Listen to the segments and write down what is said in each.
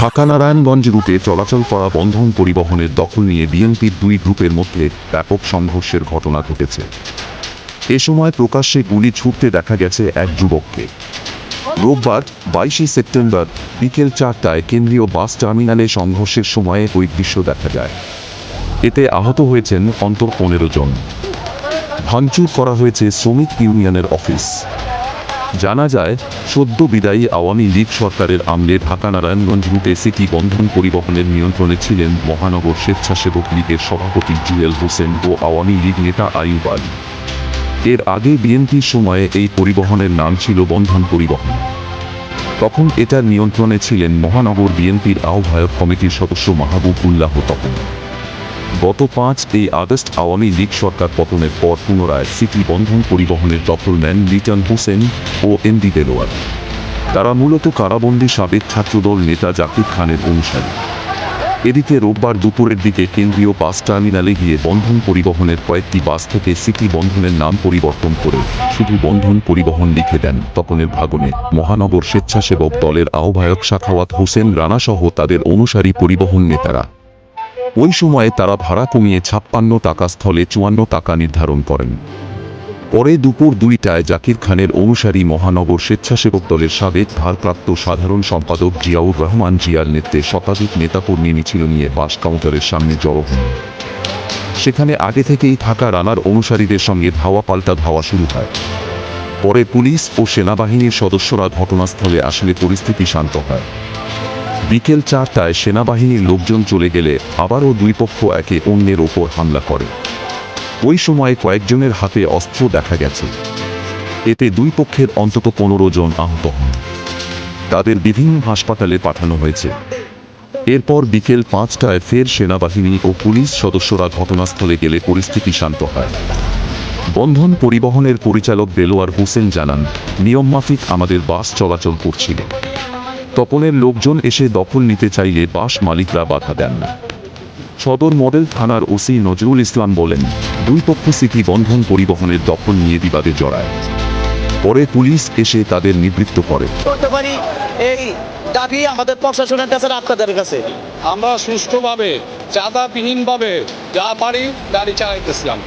ঢাকা নারায়ণগঞ্জ রুটে চলাচল করা বন্ধন পরিবহনের দখল নিয়ে বিএনপির দুই গ্রুপের মধ্যে ব্যাপক সংঘর্ষের ঘটনা ঘটেছে। এ সময় প্রকাশ্যে গুলি ছুটতে দেখা গেছে এক যুবককে। রোববার বাইশে সেপ্টেম্বর বিকেল চারটায় কেন্দ্রীয় বাস টার্মিনালে সংঘর্ষের সময়ে ওই দৃশ্য দেখা যায়। এতে আহত হয়েছেন অন্তর পনেরো জন। ভাঙচুর করা হয়েছে শ্রমিক ইউনিয়নের অফিস। জানা যায়, সদ্য বিদায়ী আওয়ামী লীগ সরকারের আমলে ঢাকা নারায়ণগঞ্জ রুটে সিটি বন্ধন পরিবহনের নিয়ন্ত্রণে ছিলেন মহানগর স্বেচ্ছাসেবক লীগের সভাপতি জুয়েল হোসেন ও আওয়ামী লীগ নেতা আইয়ুব আলী। এর আগে বিএনপির সময়ে এই পরিবহনের নাম ছিল বন্ধন পরিবহন। তখন এটার নিয়ন্ত্রণে ছিলেন মহানগর বিএনপির আহ্বায়ক কমিটির সদস্য মাহবুব উল্লাহ তখন গত পাঁচ এই আগস্ট আওয়ামী লীগ সরকার পতনের পর পুনরায় সিটি বন্ধন পরিবহনের দখল নেন লিটন হোসেন ও এমডি দেলোয়ার। তারা মূলত কারাবন্দী সাবেক ছাত্রদল নেতা জাকির খানের অনুসারী। এদিকে রোববার দুপুরের দিকে কেন্দ্রীয় বাস টার্মিনালে গিয়ে বন্ধন পরিবহনের কয়েকটি বাস থেকে সিটি বন্ধনের নাম পরিবর্তন করে শুধু বন্ধন পরিবহন লিখে দেন তপনের ভাগনে মহানগর স্বেচ্ছাসেবক দলের আহ্বায়ক শাখাওয়াত হোসেন রানাসহ তাদের অনুসারী পরিবহন নেতারা। ওই সময়ে তারা ভাড়া কমিয়ে ছাপ্পান্ন টাকা স্থলে চুয়ান্ন টাকা নির্ধারণ করেন। পরে দুপুর দুইটায় জাকির খানের অনুসারী মহানগর স্বেচ্ছাসেবক দলের সাবেক ভারপ্রাপ্ত সাধারণ সম্পাদক জিয়াউর রহমান জিয়ার নেতৃত্বে শতাধিক নেতাকর্মী মিছিল নিয়ে বাস কাউন্টারের সামনে জড়ো হন। সেখানে আগে থেকেই থাকা রানার অনুসারীদের সঙ্গে ধাওয়া পাল্টা ধাওয়া শুরু হয়। পরে পুলিশ ও সেনাবাহিনীর সদস্যরা ঘটনাস্থলে আসলে পরিস্থিতি শান্ত হয়। বিকেল চারটায় সেনাবাহিনীর লোকজন চলে গেলে আবারও দুই পক্ষ একে অন্যের ওপর হামলা করে। ওই সময় কয়েকজনের হাতে অস্ত্র দেখা গেছে। এতে দুই পক্ষের অন্তত পনেরো জন আহত হন। তাদের বিভিন্ন হাসপাতালে পাঠানো হয়েছে। এরপর বিকেল পাঁচটায় ফের সেনাবাহিনী ও পুলিশ সদস্যরা ঘটনাস্থলে গেলে পরিস্থিতি শান্ত হয়। বন্ধন পরিবহনের পরিচালক দেলোয়ার হোসেন জানান নিয়মমাফিক আমাদের বাস চলাচল করছিল। তপনের লোকজন এসে দখল নিতে চাইলে বাস মালিকরা বাধা দেন। না সদর মডেল থানার ওসি নজরুল ইসলাম বলেন দুই পক্ষ সিটি বন্ধন পরিবহনের দখল নিয়ে বিবাদে জড়ায়। পরে পুলিশ এসে তাদের নিবৃত্ত করে। এই দাবি আমাদের প্রশাসনের কাছে আপনাদের কাছে? আমরা সুষ্ঠুভাবে চাঁদাবিহীনভাবে যা পারি গাড়ি চালাইতেছিলাম।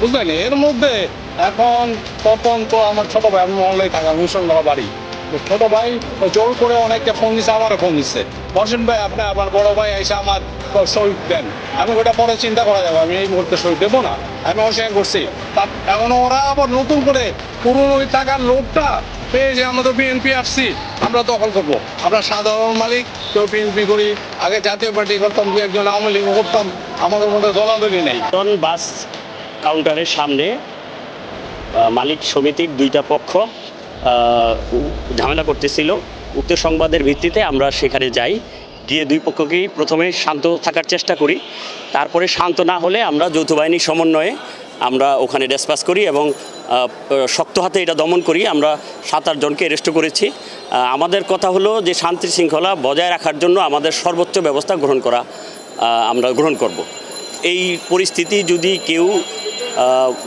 বুঝলেন? এর মধ্যে এখন তপন তো আমার ছোট ভাই আমি মহল্লায় থাকা মুসলমান বাড়ি। ছোট ভাই, জোর করে অনেককে ফোন দিচ্ছে আমারও ফোন দিচ্ছে বসেন ভাই, আপনি আমার বড় ভাই এসে আমার শহীদ দেন। আমি ওটা পরে চিন্তা করা যাবে, আমি এই মুহূর্তে শহীদ দেবো না। আমি অস্বীকার করছি। তা এখন ওরা আবার নতুন করে পুরনো টাকার লোকটা পেয়ে যে আমাদের বিএনপি আসছি, আমরা দখল করব। আমরা সাধারণ মালিক, কেউ বিএনপি করি, আগে জাতীয় পার্টি করতাম, দু একজন আওয়ামী লীগ করতাম, আমাদের মধ্যে দলাদলি নেই। বাস কাউন্টারের সামনে মালিক সমিতির দুইটা পক্ষ ঝামেলা করতেছিল। উক্ত সংবাদের ভিত্তিতে আমরা সেখানে যাই। গিয়ে দুই পক্ষকেই প্রথমে শান্ত থাকার চেষ্টা করি। তারপরে শান্ত না হলে আমরা যৌথ বাহিনীর সমন্বয়ে আমরা ওখানে ডেসপাস করি এবং শক্ত হাতে এটা দমন করি। আমরা সাত আট জনকে অ্যারেস্ট করেছি। আমাদের কথা হলো যে শান্তি শৃঙ্খলা বজায় রাখার জন্য আমাদের সর্বোচ্চ ব্যবস্থা গ্রহণ করা আমরা গ্রহণ করব। এই পরিস্থিতি যদি কেউ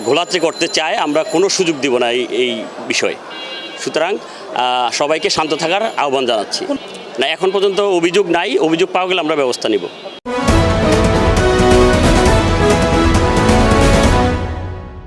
ঘোলাতে করতে চায়, আমরা কোনো সুযোগ দিব না এই এই বিষয়ে। সুতরাং সবাইকে শান্ত থাকার আহ্বান জানাচ্ছি। না, এখন পর্যন্ত অভিযোগ নাই, অভিযোগ পাওয়া গেলে আমরা ব্যবস্থা নিব।